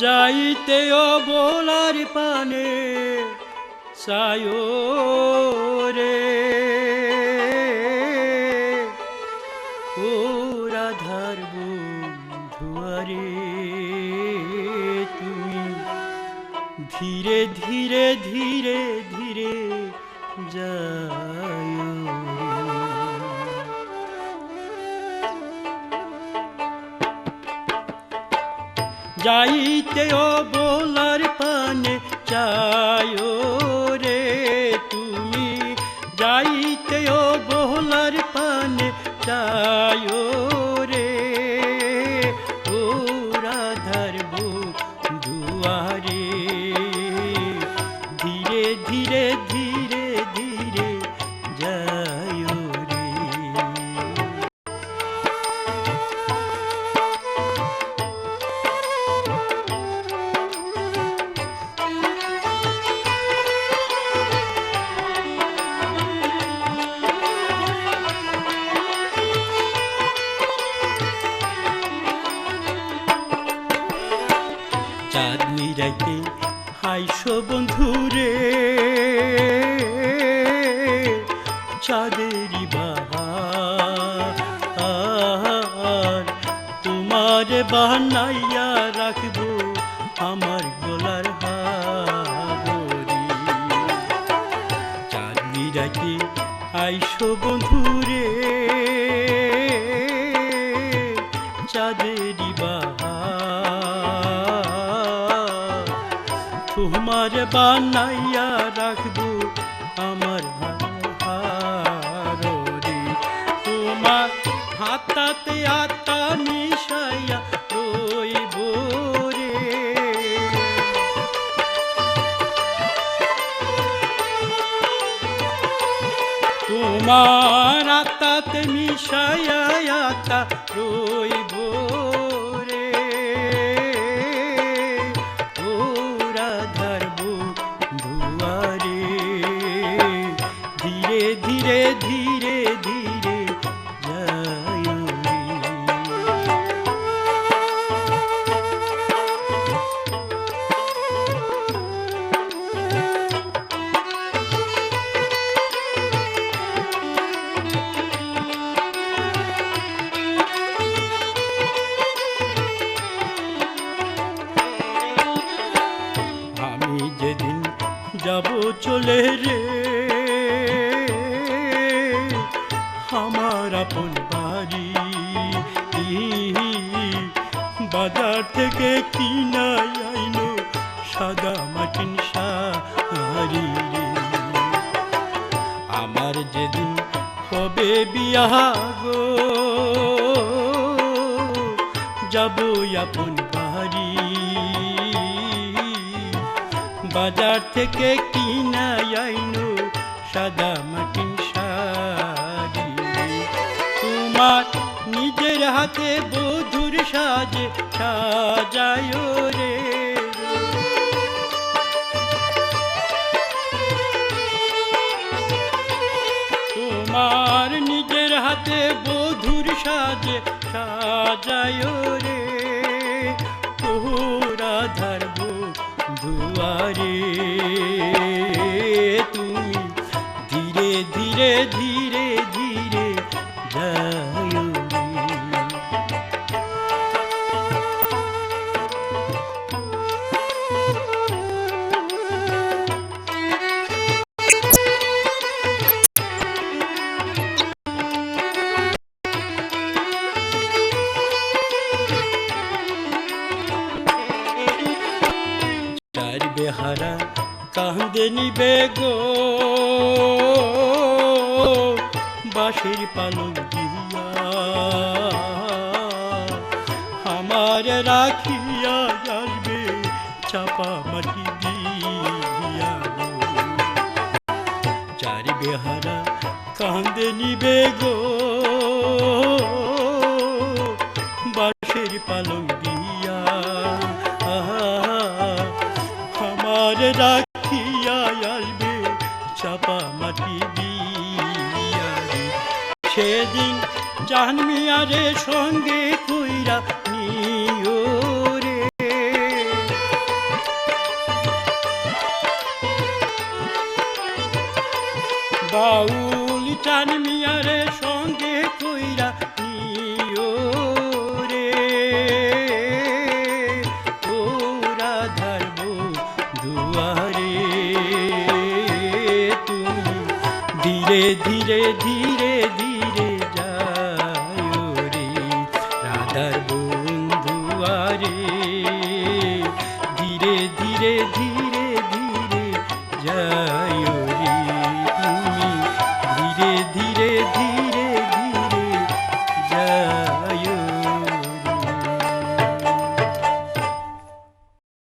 যাইতেও বলার পানে সায়ো রে ও রাধার বন্ধুয়ারে তুমি ধীরে ধীরে ধীরে ধীরে যায় যাইতেও বলার পানে চায়ো রে তুমি। যাইতেও বলার পানে চায়ো রে। ও রাধার দুয়ারে ধীরে ধীরে ধীরে চাঁদেরই বাহার তোমার বানাইয়া রাখব আমার গলার হারি চাঁদনি রাইতে আইসো বন্ধু রে চাঁদেরই বাহার তোমার বানাইয়া রাখব আমার হাতাতে আত্মা মিশাইয়া রইব রে। তোমার আত্মাতে মিশাইয়া আত্মা রইব চলে রে। আমার আপন বাড়ি বাজার থেকে কিনাই আইলো সাদা মাটিন শাড়ি আমার যেদিন হবে বিয়া গো যাব আপন বাজার থেকে কিনা আইনো সাদা শাড়ি। তোমার নিজের হাতে বধুর সাজে সাজায় রে। তোমার নিজের হাতে বধুর সাজে সাজায় রে। তোরা ধরব দুয়ারে তুমি ধীরে ধীরে ধীরে চার বেহারা কান্দে নিবে গো বাঁশির পালক দিয়া আমার রাখিয়া আসবে চাপা মাটি দিয়া। চার বেহারা কান্দে নিবে গো বাঁশের পালক দিয়া চাপা মাটি সেদিন জাহ্নিয়ারে সঙ্গে কইরা বাউল চানমিয়ারে সঙ্গে কইরা ধীরে ধীরে